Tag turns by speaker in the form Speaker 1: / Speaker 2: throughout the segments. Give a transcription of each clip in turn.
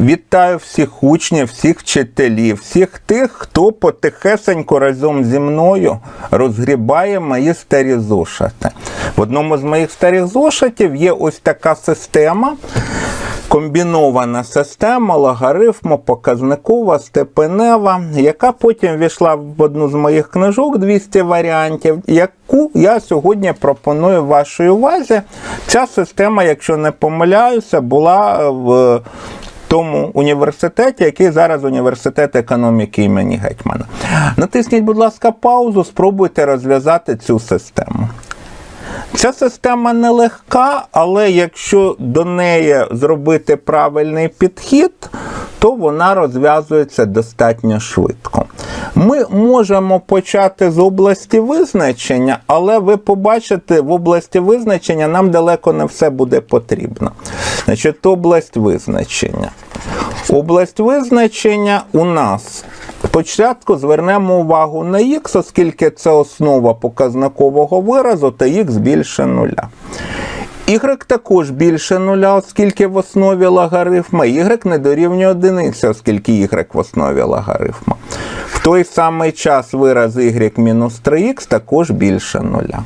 Speaker 1: Вітаю всіх учнів, всіх вчителів, всіх тих, хто потихесенько разом зі мною розгрібає мої старі зошити. В одному з моїх старих зошитів є ось така система. Комбінована система логарифму показникова степенева, яка потім війшла в одну з моїх книжок 200 варіантів, яку я сьогодні пропоную вашій увазі. Ця система, якщо не помиляюся, була в тому університеті, який зараз університет економіки імені Гетьмана. Натисніть, будь ласка, паузу, спробуйте розв'язати цю систему. Ця система нелегка, але якщо до неї зробити правильний підхід, то вона розв'язується достатньо швидко. Ми можемо почати з області визначення, але ви побачите, в області визначення нам далеко не все буде потрібно. Значить, область визначення. Область визначення у нас Спочатку звернемо увагу на х, оскільки це основа показникового виразу, та х більше нуля. Y також більше нуля, оскільки в основі логарифма. Y не дорівнює одиниці, оскільки y в основі логарифма. В той самий час вираз y-3х також більше нуля.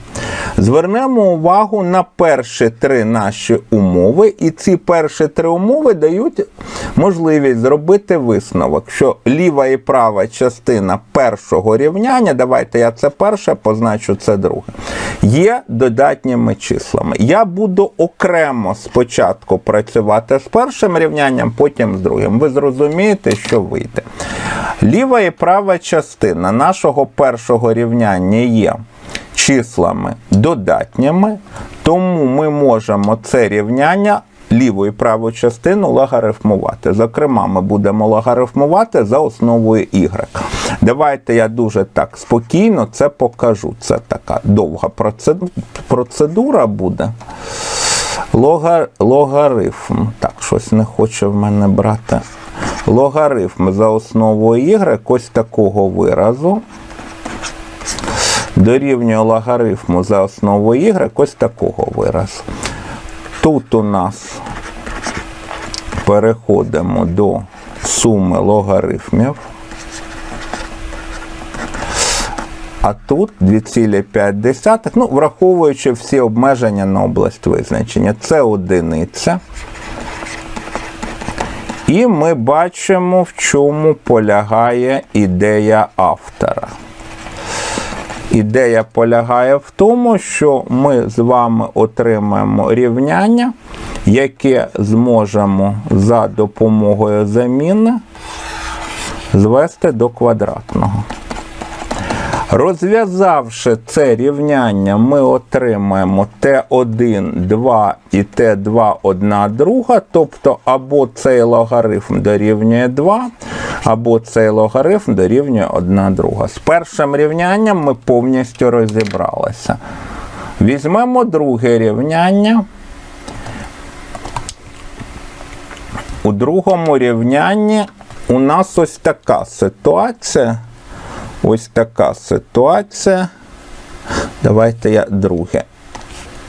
Speaker 1: Звернемо увагу на перші три наші умови, і ці перші три умови дають можливість зробити висновок, що ліва і права частина першого рівняння, давайте я це перше позначу, це друге, є додатніми числами. Я буду окремо спочатку працювати з першим рівнянням, потім з другим. Ви зрозумієте, що вийде. Ліва і права частина нашого першого рівняння є числами додатніми, тому ми можемо це рівняння ліву і праву частину логарифмувати. Зокрема, ми будемо логарифмувати за основою y. Давайте я дуже так спокійно це покажу. Це така довга процедура буде. Лога, логарифм. Так, щось не хоче в мене брати. Логарифм за основою y ось такого виразу. Дорівнює логарифму за основою y ось такого виразу. Тут у нас переходимо до суми логарифмів. А тут 2,5, ну, враховуючи всі обмеження на область визначення. Це одиниця. І ми бачимо, в чому полягає ідея автора. Ідея полягає в тому, що ми з вами отримаємо рівняння, яке зможемо за допомогою заміни звести до квадратного. Розв'язавши це рівняння, ми отримаємо Т1, 2 і Т2 1 друга, тобто або цей логарифм дорівнює 2, або цей логарифм дорівнює 1 друга. З першим рівнянням ми повністю розібралися. Візьмемо друге рівняння. У другому рівнянні у нас ось така ситуація. Ось така ситуація. Давайте я друге.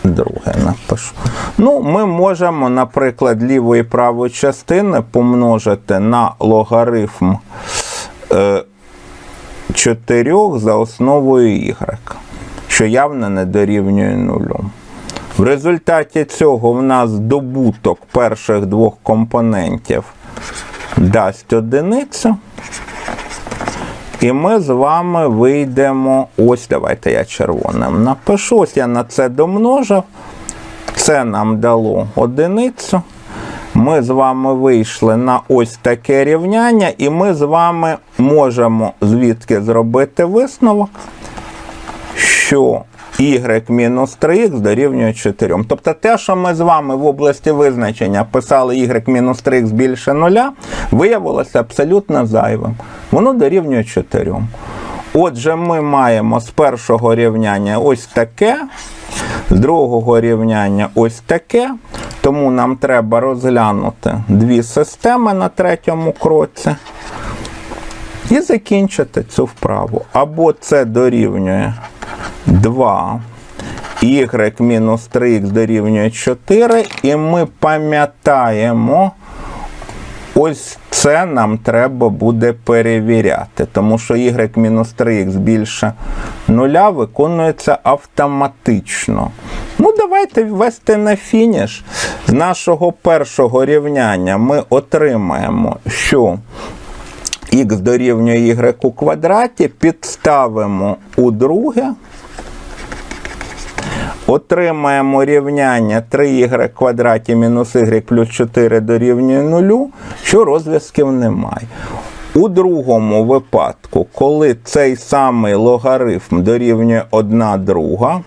Speaker 1: Друге напишу. Ну, ми можемо, наприклад, ліву і праву частини помножити на логарифм е, 4 за основою y, що явно не дорівнює нулю. В результаті цього в нас добуток перших двох компонентів дасть одиницю. І ми з вами вийдемо. Ось, давайте я червоним напишу. Ось я на це домножив. Це нам дало одиницю. Ми з вами вийшли на ось таке рівняння, і ми з вами можемо звідки зробити висновок, що y мінус 3х дорівнює 4. Тобто те, що ми з вами в області визначення писали y-3х більше 0, виявилося абсолютно зайвим. Воно дорівнює 4. Отже, ми маємо з першого рівняння ось таке, з другого рівняння ось таке. Тому нам треба розглянути дві системи на третьому кроці і закінчити цю вправу. Або це дорівнює 2 y мінус 3х дорівнює 4, і ми пам'ятаємо Ось це нам треба буде перевіряти, тому що y мінус 3х більше нуля виконується автоматично. Ну, давайте ввести на фініш. З нашого першого рівняння ми отримаємо, що х дорівнює y у квадраті, підставимо у друге. Отримаємо рівняння 3y квадраті мінус y плюс 4 дорівнює 0, що розв'язків немає. У другому випадку, коли цей самий логарифм дорівнює 1 друга,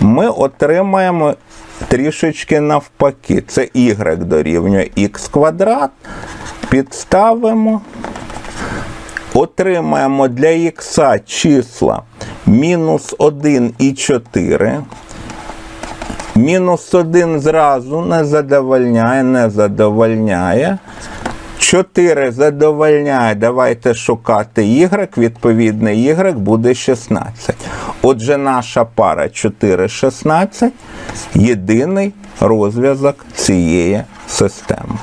Speaker 1: ми отримаємо трішечки навпаки. Це y дорівнює х квадрат. Підставимо. Отримаємо для х числа мінус 1 і 4. Мінус 1 зразу не задовольняє, не задовольняє. 4 задовольняє, давайте шукати y, відповідний y буде 16. Отже, наша пара 4, 16 єдиний розв'язок цієї системи.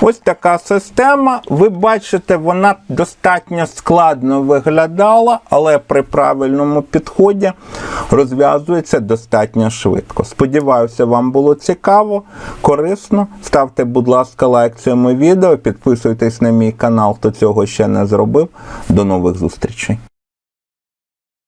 Speaker 1: Ось така система. Ви бачите, вона достатньо складно виглядала, але при правильному підході розв'язується достатньо швидко. Сподіваюся, вам було цікаво, корисно. Ставте, будь ласка, лайк цьому відео, підписуйтесь на мій канал, хто цього ще не зробив. До нових зустрічей.